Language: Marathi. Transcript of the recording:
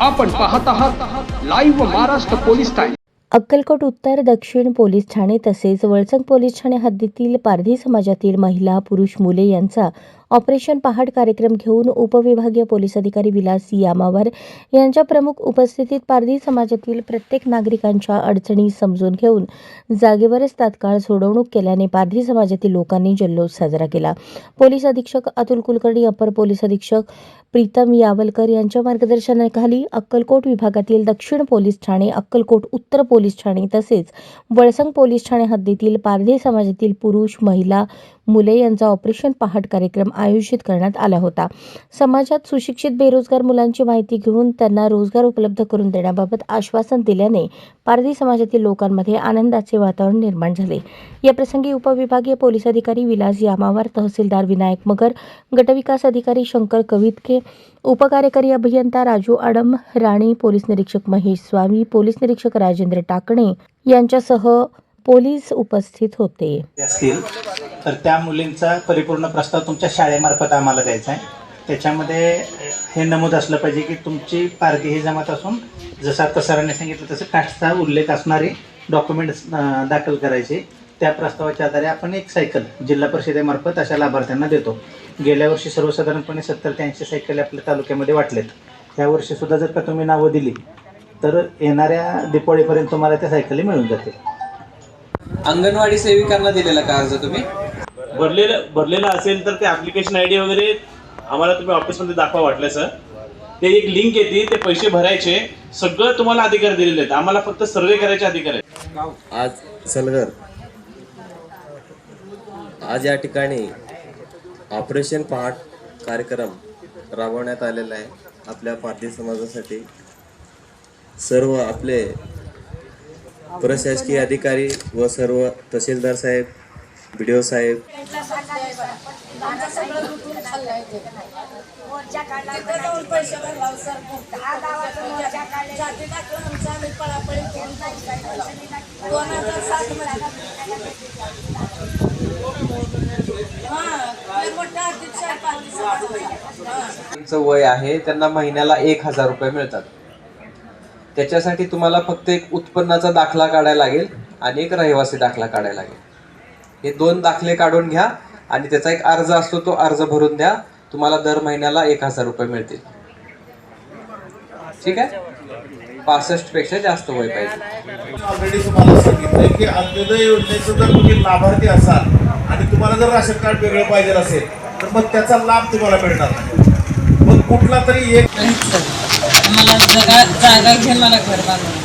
आपण पाहत आहात live Maharashtra police time Akkalkot उत्तर दक्षिण पोलीस ठाणे तसेच वळसंग पोलीस ठाणे हद्दीतील पारधी समाजातील महिला पुरुष मुले यांचा ऑपरेशन पहाट कार्यक्रम घेऊन उपविभागीय पोलीस अधिकारी विलास यामावर यांच्या प्रमुख उपस्थितीत पारधी समाजातील प्रत्येक नागरिकांच्या अडचणी समजून घेऊन जागेवरच तात्काळ सोडवणूक केल्याने पारधी समाजातील लोकांनी जल्लोष साजरा केला. पोलीस अधीक्षक अतुल कुलकर्णी अपर पोलीस अधीक्षक प्रीतम यावलकर यांच्या मार्गदर्शनाखाली अक्कलकोट विभागातील दक्षिण पोलीस ठाणे अक्कलकोट उत्तर पोलीस ठाणे तसेच वळसंग पोलीस ठाणे हद्दीतील पारधी समाजातील पुरुष महिला मुले यांचा ऑपरेशन पहाट कार्यक्रम आयोजित करण्यात आला होता. समाजात सुशिक्षित बेरोजगार मुलांची माहिती घेऊन त्यांना रोजगार उपलब्ध करून देण्याबाबत आश्वासन दिल्याने पारधी समाजातील लोकांमध्ये आनंदाचे वातावरण निर्माण झाले. याप्रसंगी उपविभागीय पोलीस अधिकारी विलास यामावार तहसीलदार विनायक मगर गटविकास अधिकारी शंकर कवितके उपकार्यकारी अभियंता राजू आडम राणे पोलीस निरीक्षक महेश स्वामी पोलीस निरीक्षक राजेंद्र टाकणे यांच्यासह पोलीस उपस्थित होते. असतील तर त्या मुलींचा परिपूर्ण प्रस्ताव तुमच्या शाळेमार्फत आम्हाला द्यायचा आहे. त्याच्यामध्ये हे नमूद असलं पाहिजे की तुमची पारधी ही जमात असून जसं आता सरांनी सांगितलं तसं कास्टचा उल्लेख असणारे डॉक्युमेंट्स दाखल करायचे. त्या प्रस्तावाच्या आधारे आपण एक सायकल जिल्हा परिषदेमार्फत अशा लाभार्थ्यांना देतो. गेल्या वर्षी सर्वसाधारणपणे सत्तर ते ऐंशी सायकल आपल्या तालुक्यामध्ये वाटलेत. ह्या वर्षी सुद्धा जर का तुम्ही नावं दिली तर येणाऱ्या दिपावळीपर्यंत तुम्हाला त्या सायकली मिळून जातील. अंगणवाडी सेविकांना दिलेला का अर्ज तुम्ही? भरलेलं भरलेलं असेल तर ते ॲप्लिकेशन आय डी वगैरे आम्हाला तुम्ही ऑफिसमध्ये दाखवा वाटलं सर ते एक लिंक येते ते पैसे भरायचे. सगळं तुम्हाला अधिकार दिलेले आहेत. आम्हाला फक्त सर्वे करायचे अधिकार आहेत. आज सलगर आज या ठिकाणी ऑपरेशन पहाट कार्यक्रम राबवण्यात आलेला आहे. आपल्या पारधी समाजासाठी सर्व आपले प्रशासकीय अधिकारी व सर्व तहसीलदार साहेब बी साहेब डी ओ साहेब मोर्चा काढला तिथं जाऊन पैसे भरला सर दहा गावाचा मोर्चा काढला. जाती दाखवून आमचं आम्ही पळापळी करून जायचं दोन हजार सात मध्ये. हां हां. वय आहे त्यांना महिन्याला एक हजार रुपये मिळतात. त्याच्यासाठी तुम्हाला फक्त एक उत्पन्नाचा दाखला काढायला लागेल आणि एक रहिवासी दाखला काढायला लागेल. हे दोन दाखले काढून घ्या आणि त्याचा एक अर्ज असतो तो अर्ज भरून द्या. तुम्हाला दर महिन्याला एक हजार रुपये मिळतील. ठीक आहे? पासष्टपेक्षा जास्त वय पाहिजे. ऑलरेडी तुम्हाला सांगितलंय की अंत्योदय योजनेचं जर तुम्ही लाभार्थी असाल आणि तुम्हाला जर राशन कार्ड वेगळं पाहिजे असेल तर मग त्याचा लाभ तुम्हाला मिळणार मग कुठला तरी एक मला जगा जागा घेऊन मला घर बांधून